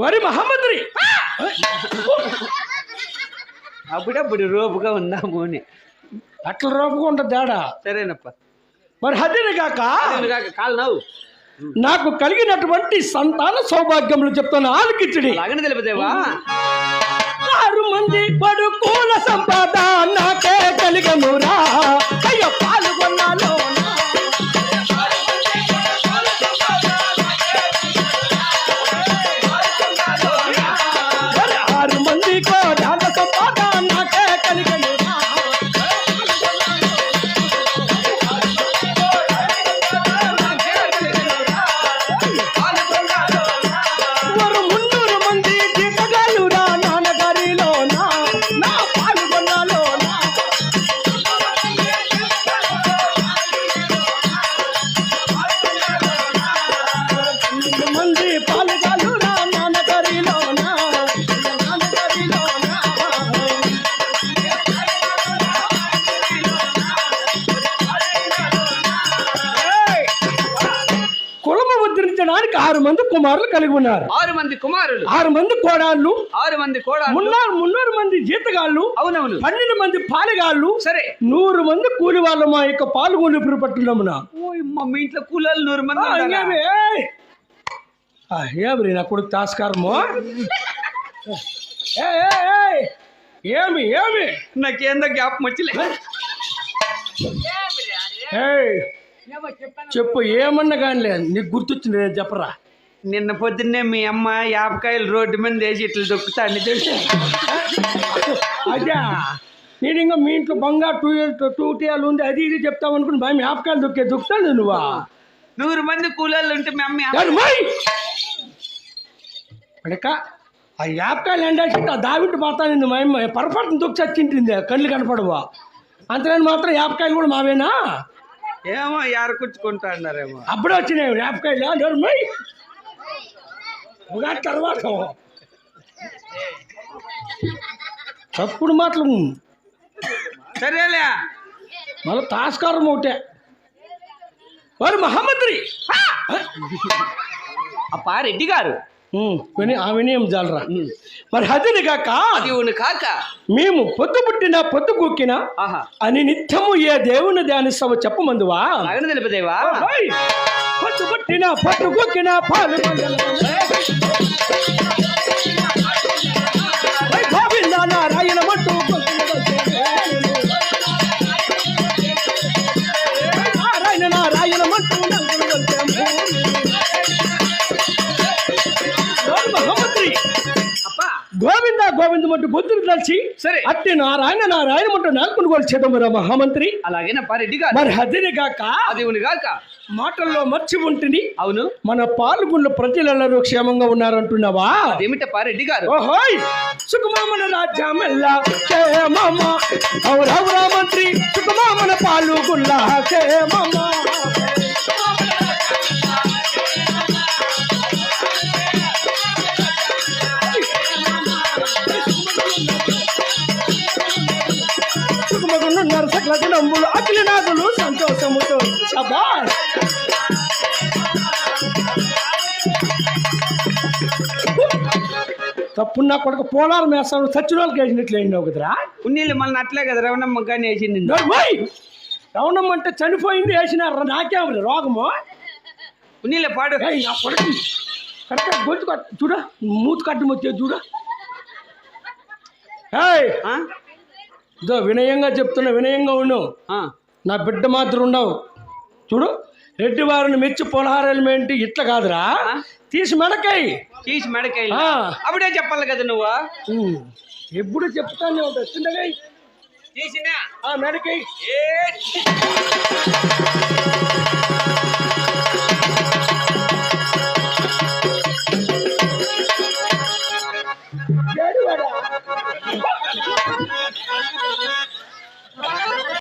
వరి మహమ్మద్రి! అప్పుడప్పుడు రోపుగా ఉందాము అని. అట్ల రూపంగా ఉంటుంది తేడా? సరేనప్ప. మరి హద్దిని కాక? కాలు నవ్వు నాకు కలిగినటువంటి సంతాన సౌభాగ్యములు చెప్తాను ఆలకించడి అలాగనే తెలిపదేవా ఆరు మంది పడుకోల సంపాద నాకే కలిగమురా ముద్రించడానికి ఆరు మంది కుమారులు కలిగి ఉన్నారు. ఆరు మంది కుమారులు. ఆరు మంది కోడాళ్ళు. ఆరు మంది కూడా మున్నారు మున్నూరు మంది జీతగాళ్ళు. అవునవును. పన్నెండు మంది పాలిగాళ్ళు. సరే. నూరు మంది కూలి వాళ్ళు మా యొక్క పాల్గొని ఓయ్ మా ఇంట్లో కూలలు నూరు మంది? ఏమి, నా కొడుకు తాస్కారము! ఏమి ఏమి? నాకేందో జ్ఞాపకం వచ్చిలే. ఏయ్! చెప్పు ఏమన్నా కానీ లేదు. నీకు గుర్తొచ్చింది నేను చెప్పరా? నిన్న పొద్దున్నే మీ అమ్మ యాపకాయలు రోడ్డు మీద వేసి ఇట్లా దొక్కుతా అని తెలుసు అదే నేను ఇంకా మీ ఇంట్లో బంగారు టూ టూ టీయాలు ఉంది అది ఇది చెప్తావు అనుకుని భయం ఆపకాయలు దొక్కే దొక్కుతాను నువ్వా? నూరు మంది కూలలు ఉంటే మీ అమ్మ అడక ఆ యాపకాయలు ఎండాల్సి ఆ దావింటి మాతానింది మా అమ్మ పొరపాటున దొక్కి చచ్చింటుంది కళ్ళు కనపడవా. అంతేని మాత్రం యాపకాయలు కూడా మావేనా? ఏమో యారకుచ్చుకుంటా అన్నారేమో. అప్పుడే వచ్చినాయి ఉగాది తర్వాత. తప్పుడు మాటలు. సరేలే. మళ్ళీ తాస్కారం ఒకటే. వారు మహమ్మద్రి. అప్ప రెడ్డి గారు. ఆ వినయం జాలరా. మరి హదిని కాక అది ఉను కాక మేము పొద్దు పుట్టిన పొద్దు కూకిన ఆహా. అని నిత్యము ఏ దేవుని ధ్యానిస్తావో చెప్పమందువా? తెలిపదేవా! పొద్దు పుట్టిన పొద్దు కూకిన పాలు గోవింద గోవింద మట్టు బొద్దులు కలిసి సరే. అట్టి నారాయణ నారాయణ మట్టు నాలుగు గోలు చేద్దాం మహామంత్రి. అలాగేనప్ప రెడ్డి గారు. మరి హద్దిని కాక అది ఉను కాక మాటల్లో మర్చి ఉంటుంది అవును. మన పాల్గొన్న ప్రజలందరూ క్షేమంగా ఉన్నారంటున్నావా? అదేమిటప్ప రెడ్డి గారు? ఓహోయ్! సుకుమామన రాజ్యమెల్లా క్షేమమ్మ ఔరౌరా మంత్రి సుకుమామన పాల్గొల్ల క్షేమమ్మ సుకుమగున్నారు సకల దినంబులు అఖిల నాగులు సంతోషముతో. శబాష్ తప్పుడు నా కొడుకు పోలాలు వేస్తాను చచ్చిన వాళ్ళకి వేసినట్లు అయినావు కదరా ఉన్నీళ్ళు మళ్ళీ అట్లే కదా రవణమ్మ కానీ వేసింది నోర్మోయ్! రవణం అంటే చనిపోయింది వేసినారు నాకేం రోగము. ఉన్నీళ్ళ పాడు. నా కొడుకు. కరెక్ట్ గొంతు చూడ మూతి కట్టు వచ్చే చూడ. ఏయ్? ఇదో వినయంగా చెప్తున్నా వినయంగా ఉండు. నా బిడ్డ మాత్రం ఉండవు. చూడు రెడ్డి వారిని మెచ్చి పొలహారాలు ఏంటి ఇట్లా కాదురా. తీసి మెడకాయి. తీసి మెడకాయలు ఆ. అప్పుడే చెప్పాలి కదా నువ్వు. ఎప్పుడు చెప్తానే చిన్నగా తీసినా. మెడకాయి. ఏ.